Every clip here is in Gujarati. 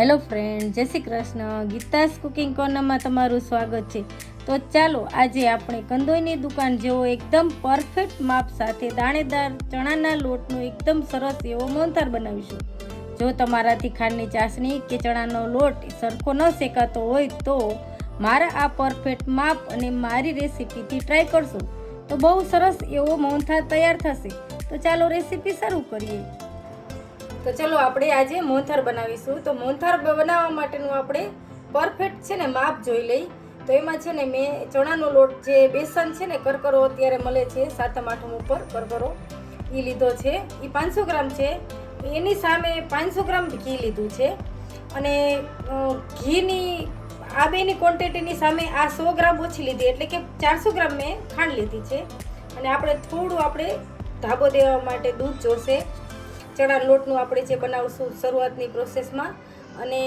હેલો ફ્રેન્ડ, જય શ્રી કૃષ્ણ. ગીતાસ કુકિંગ કોર્નરમાં તમારું સ્વાગત છે. તો ચાલો, આજે આપણે કંદોઈની દુકાન જેવો એકદમ પરફેક્ટ માપ સાથે દાણેદાર ચણાના લોટનો એકદમ સરસ એવો મોહનથાળ બનાવીશું. જો તમારાથી ખાંડની ચાસણી કે ચણાનો લોટ સરખો ન શેકાતો હોય તો મારા આ પરફેક્ટ માપ અને મારી રેસીપીથી ટ્રાય કરશો. તો બહુ સરસ એવો મોહનથાળ તૈયાર થશે. તો ચાલો રેસીપી શરૂ કરીએ. તો ચલો આપણે આજે મોહનથાળ બનાવીશું. તો મોહનથાળ બનાવવા માટેનું આપણે પરફેક્ટ છે ને માપ જોઈ લઈ. તો એમાં છે ને મેં ચણાનો લોટ જે બેસન છે ને કરકરો અત્યારે મળે છે, સાતમ, આઠમ ઉપર કરકરો એ લીધો છે. એ પાંચસો ગ્રામ છે. એની સામે પાંચસો ગ્રામ ઘી લીધું છે. અને ઘીની, આ બેની ક્વોન્ટિટીની સામે આ સો ગ્રામ ઓછી લીધી, એટલે કે ચારસો ગ્રામ મેં ખાંડ લીધી છે. અને આપણે થોડું આપણે ધાબો દેવા માટે દૂધ જોશે. ચણા લોટનું આપણે જે બનાવશું શરૂઆતની પ્રોસેસમાં અને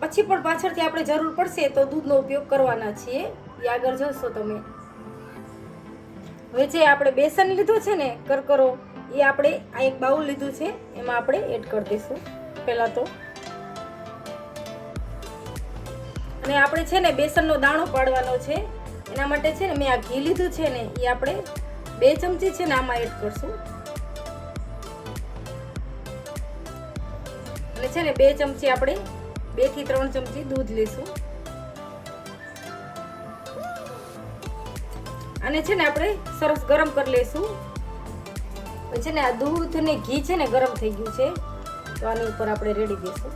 પછી પણ પાછળથી આપણે જરૂર પડશે તો દૂધનો ઉપયોગ કરવાના છીએ. એ આગળ જોશો તમે. હવે જે આપણે બેસન લીધું છે ને, કરકરો, એ આપણે આ એક બાઉલ લીધું છે, એમાં આપણે એડ કરી દઈશું. પહેલાં તો. અને આપણે છે ને બેસનનો દાણો પાડવાનો છે. એના માટે છે ને મેં આ ઘી લીધું છે ને, એ આપણે બે ચમચી છે ને આમાં એડ કરશું. છે ને, બે ચમચી આપણે, બેથી ત્રણ ચમચી દૂધ લઈશું. અને છે ને આપણે સરસ ગરમ કરી લઈશું. છે ને આ દૂધ ને ઘી છે ને ગરમ થઈ ગયું છે, તો આની ઉપર આપણે રેડી દઈશું.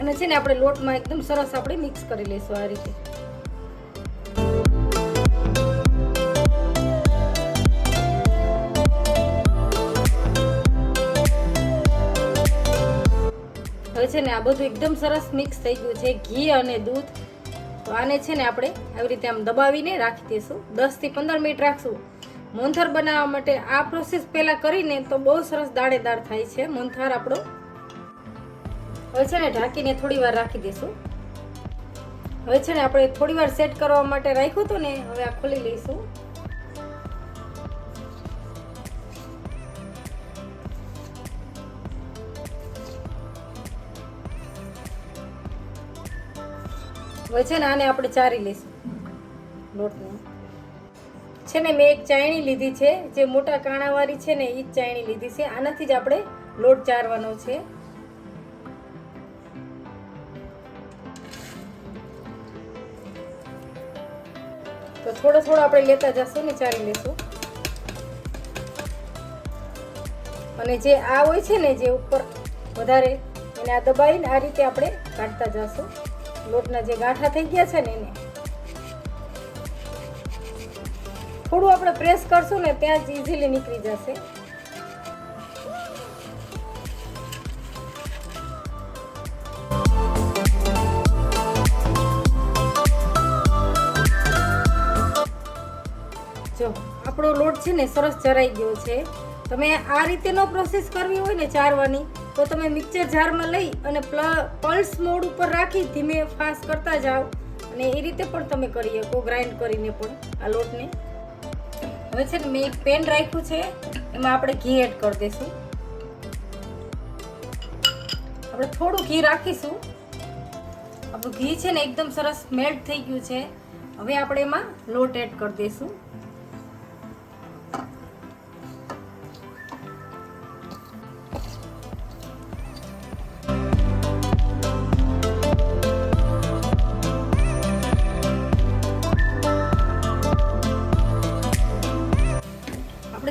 અને છે ને આપણે લોટમાં એકદમ સરસ આપણે મિક્સ કરી લઈશું આ રીતે. છે ને આ બધું એકદમ સરસ મિક્સ થઈ ગયું છે. ઘી અને દૂધ. તો આને છે ને આપણે આવી રીતે આમ દબાવીને રાખી દઈશું. દસથી પંદર મિનિટ રાખશું. મોંથર બનાવવા માટે આ પ્રોસેસ પહેલાં કરીને તો બહુ સરસ દાણેદાર થાય છે મોંથાર આપણો. હવે છે ને ઢાંકીને થોડી વાર રાખી દઈશું. હવે છે ને આપણે થોડી વાર સેટ કરવા માટે રાખ્યું હતું ને, હવે આ ખોલી લઈશું. હવે છે ને આને આપણે ચારી લઈશું. લોટને. છે ને મેં એક ચાયણી લીધી છે, જે મોટા કાણાવાળી છે ને એ જ ચાયણી લીધી છે. આનાથી જ આપણે લોટ ચારવાનો છે. તો થોડો થોડો આપણે લેતા જશું ને ચારી લેશું અને જે આ હોય છે ને જે ઉપર વધારે એને આ દબાવીને આ રીતે આપણે કાઢતા જશું. લોટના જે ગાંઠા થઈ ગયા છે ને એને. થોડું આપણે પ્રેસ કરશું ને ત્યાં જ ઇઝીલી નીકળી જશે. જો, આપણો લોટ છે ને સરસ ચરાઈ ગયો છે. તમે આ રીતે નો પ્રોસેસ કરવી હોય ને ચારવાની. તો તમે મિક્સર જારમાં લઈ અને પલ્સ મોડ ઉપર રાખી ધીમે ફાસ્ટ કરતા જાઓ. અને એ રીતે પણ તમે કરી શકો ગ્રાઇન્ડ કરીને પણ આ લોટને. હવે છે ને મેં એક પેન રાખ્યું છે, એમાં આપણે ઘી એડ કરી દઈશું. આપણે થોડું ઘી રાખીશું. આપણું ઘી છે ને એકદમ સરસ મેલ્ટ થઈ ગયું છે. હવે આપણે એમાં લોટ એડ કરી દઈશું.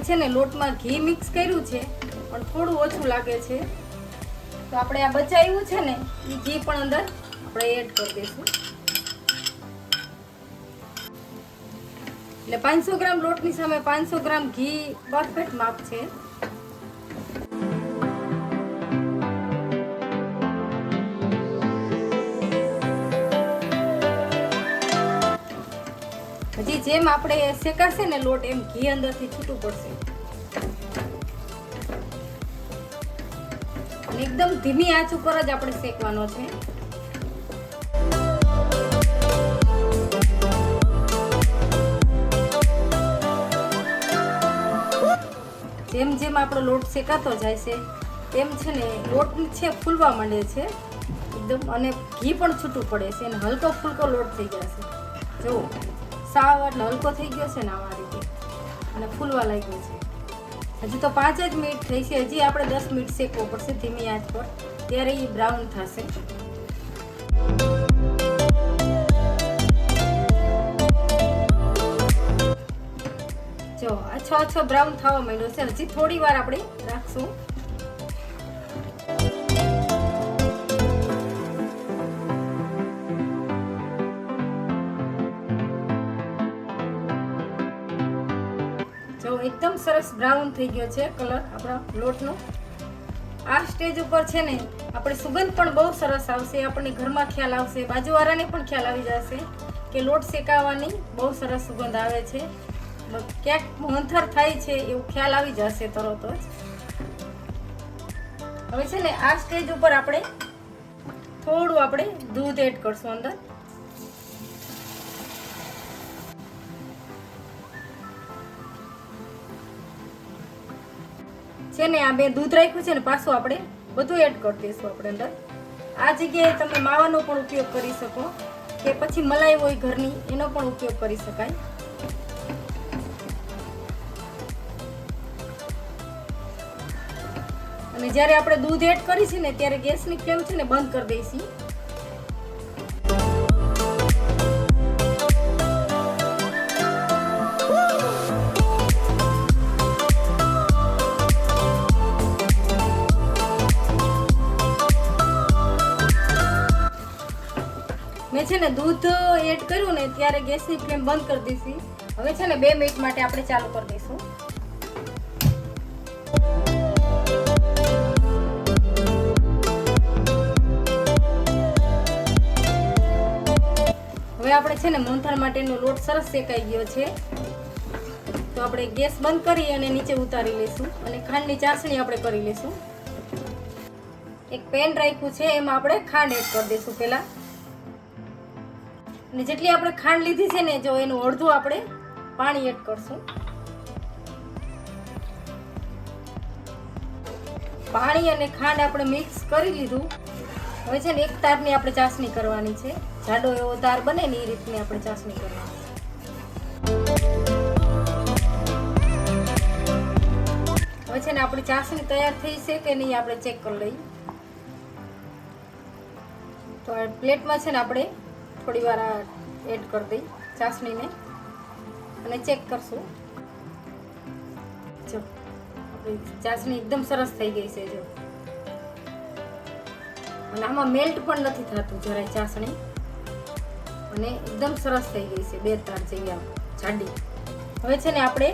છે ને, લોટમાં ઘી મિક્સ કર્યું છે, પણ થોડું ઓછું લાગે છે. તો આપણે આ બચાવ્યું છે ને, એ ઘી પણ અંદર આપણે એડ કરી દઈશું. એટલે પાંચસો ગ્રામ લોટની સામે પાંચસો ગ્રામ ઘી પરફેક્ટ માપ છે. હજી જેમ આપણે શેકાશે ને લોટ, એમ ઘી અંદરથી છૂટું પડશે. અને એકદમ ધીમી આંચ ઉપર જ આપણે શેકવાનો છે. જેમ જેમ આપણો લોટ શેકાતો જાય છે, તેમ છે ને લોટ છે ફૂલવા માંડે છે. એકદમ અને ઘી પણ છૂટું પડે છે અને હલકો ફૂલકો લોટ થઈ ગયો છે. જો સાવ એટલે હલકો થઈ ગયો છે ને આવા રીતે. અને ફૂલવા લાગ્યો છે. હજી તો પાંચ જ મિનિટ થઈ છે. હજી આપણે દસ મિનિટ શેકવો પડશે ધીમી આંચ પર. ત્યારે એ બ્રાઉન થશે. જો, આ છ છ બ્રાઉન થવા માંડ્યો છે. હજી થોડી વાર આપણે રાખશું. સરસ બ્રાઉન થઈ ગયો છે કલર આપણા લોટનો. આ સ્ટેજ ઉપર છે ને, આપણે સુગંધ પણ બહુ સરસ આવશે, આપણને ઘરમાં ખ્યાલ આવશે, બાજુવાળાને પણ ખ્યાલ આવી જશે કે લોટ શેકાવાની બહુ સરસ સુગંધ આવે છે. ક્યાંક મંથર થાય છે એવું ખ્યાલ આવી જશે તરત જ. હવે છે ને, આ સ્ટેજ ઉપર આપણે થોડું આપણે દૂધ એડ કરશું અંદર. છે ને, આ બે દૂધ રાખ્યું છે ને, પાછું આપણે બધું એડ કરી દઈશું આપણે અંદર. આ જગ્યાએ તમે માવાનો પણ ઉપયોગ કરી શકો, કે પછી મલાઈ હોય ઘરની, એનો પણ ઉપયોગ કરી શકાય. અને જ્યારે આપણે દૂધ એડ કરીશું ને, ત્યારે ગેસની ફ્લેમ છે ને, બંધ કરી દઈશું. મેં છે ને દૂધ એડ કર્યું ને ત્યારે ગેસની ફ્લેમ બંધ કરી દીધી. હવે છે ને બે મિનિટ માટે આપણે ચાલુ કરી દઈશું. હવે આપણે છે ને મોહનથાળ માટેનો લોટ સરસ શેકાઈ ગયો છે. તો આપણે ગેસ બંધ કરી અને નીચે ઉતારી લઈશું અને ખાંડની ચાસણી આપણે કરી લઈશું. એક પેન રાખ્યું છે, એમાં આપણે ખાંડ એડ કરી દઈશું પહેલા. અને જેટલી આપણે ખાંડ લીધી છે ને, જો એનું અડધું આપણે પાણી એડ કરશું. પાણી અને ખાંડ આપણે મિક્સ કરી લીધું. હવે છે ને, એક તારની આપણે ચાસણી કરવાની છે. જાડો એવો તાર બને ને, એ રીતની આપણે ચાસણી કરવાની હવે છે ને, આપણી ચાસણી તૈયાર થઈ છે કે નહીં, આપણે ચેક કરી લઈએ. તો પ્લેટમાં છે ને, આપણે થોડી વાર આ એડ કરી દઈ ચાસણીને અને ચેક કરશું. જો ચાસણી એકદમ સરસ થઈ ગઈ છે, જો. અને આમાં મેલ્ટ પણ નથી થતું જરાય ચાસણી. અને એકદમ સરસ થઈ ગઈ છે, બે તાર જેવી આમ જાડી. હવે છે ને આપણે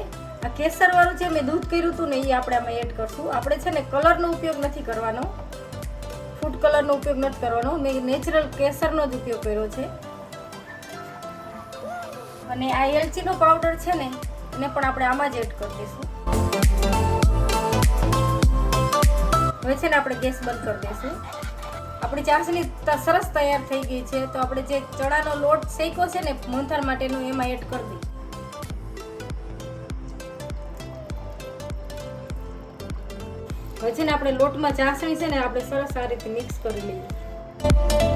આ કેસરવાળું જે મેં દૂધ કર્યું હતું ને એ આપણે આમાં એડ કરશું. આપણે છે ને કલરનો ઉપયોગ નથી કરવાનો. ફૂડ કલરનો ઉપયોગ નથી કરવાનો. મેં નેચરલ કેસરનો જ ઉપયોગ કર્યો છે. અને આ એલચીનો પાવડર છે ને, એને પણ આપણે આમાં જ એડ કરી દઈશું. હવે છે ને આપણે ગેસ બંધ કરી દઈશું. આપણી ચાસણી સરસ તૈયાર થઈ ગઈ છે, તો આપણે જે ચણાનો લોટ શેક્યો છે ને મોહનથાળ માટેનો એમાં એડ કરી દઈએ. હવે છે ને આપણે લોટમાં ચાસણી છે ને, આપણે સરસ આ રીતે મિક્સ કરી લઈએ.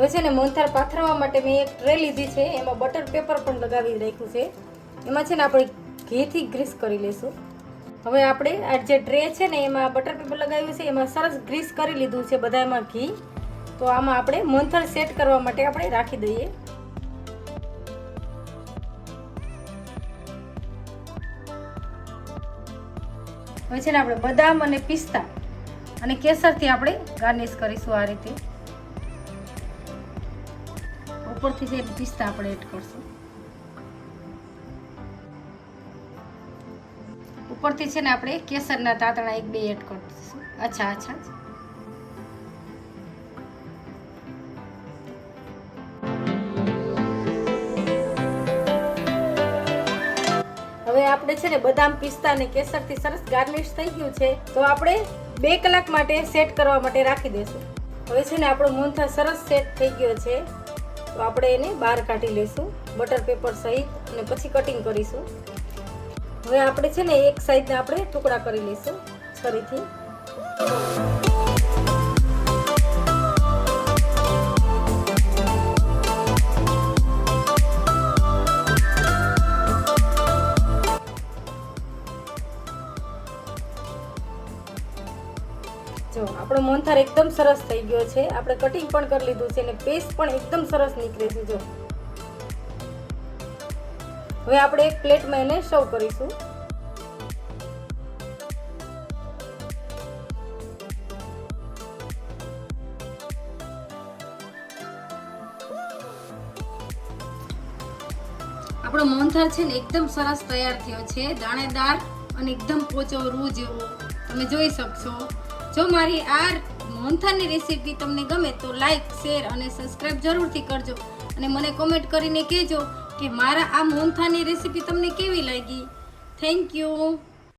હવે છે ને મોહનથાળ પાથરવા માટે મેં એક ટ્રે લીધી છે, એમાં બટર પેપર પણ લગાવી રાખ્યું છે. એમાં છે ને આપણે ઘીથી ગ્રીસ કરી લઈશું. હવે આપણે આ જે ટ્રે છે ને એમાં બટર પેપર લગાવ્યું છે, એમાં સરસ ગ્રીસ કરી લીધું છે બધામાં ઘી. તો આમાં આપણે મોહનથાળ સેટ કરવા માટે આપણે રાખી દઈએ. હવે છે ને આપણે બદામ અને પિસ્તા અને કેસરથી આપણે ગાર્નિશ કરીશું આ રીતે. ઉપરથી જે પિસ્તા આપણે એડ કરશું. ઉપરથી છે ને આપણે કેસરના તાતણા એક બે એડ કરીશું અચ્છા અચ્છા હવે આપણે છે ને બદામ પિસ્તા અને કેસરથી સરસ ગાર્નિશ થઈ ગયું છે. તો આપણે બે કલાક માટે સેટ કરવા માટે રાખી દઈશું. હવે છે ને આપણો મોહનથાળ સરસ સેટ થઈ ગયો છે. તો આપણે એને બહાર કાઢી લઈશું બટર પેપર સહિત અને પછી કટિંગ કરીશું. હવે આપણે છે ને એક સાઈડના આપણે ટુકડા કરી લઈશું છરીથી. જો, આપણો મોહનથાર એકદમ સરસ થઈ ગયો છે. આપણે કટિંગ પણ કરી લીધું છે અને પેસ્ટ પણ એકદમ સરસ નીકળે છે, જો. હવે આપણે એક પ્લેટમાં એને સર્વ કરીશું. આપણો મોહનથાળ છે ને એકદમ સરસ તૈયાર થયો છે. દાણેદાર અને એકદમ પોચો રૂ જેવો. તમે જોઈ શકશો. જો મારી આ મોહનથાળની રેસીપી તમને ગમે તો લાઈક શેર અને સબસ્ક્રાઈબ જરૂરથી કરજો. અને મને કોમેન્ટ કરીને કહેજો કે મારા આ મોહનથાળની રેસીપી તમને કેવી લાગી? Thank you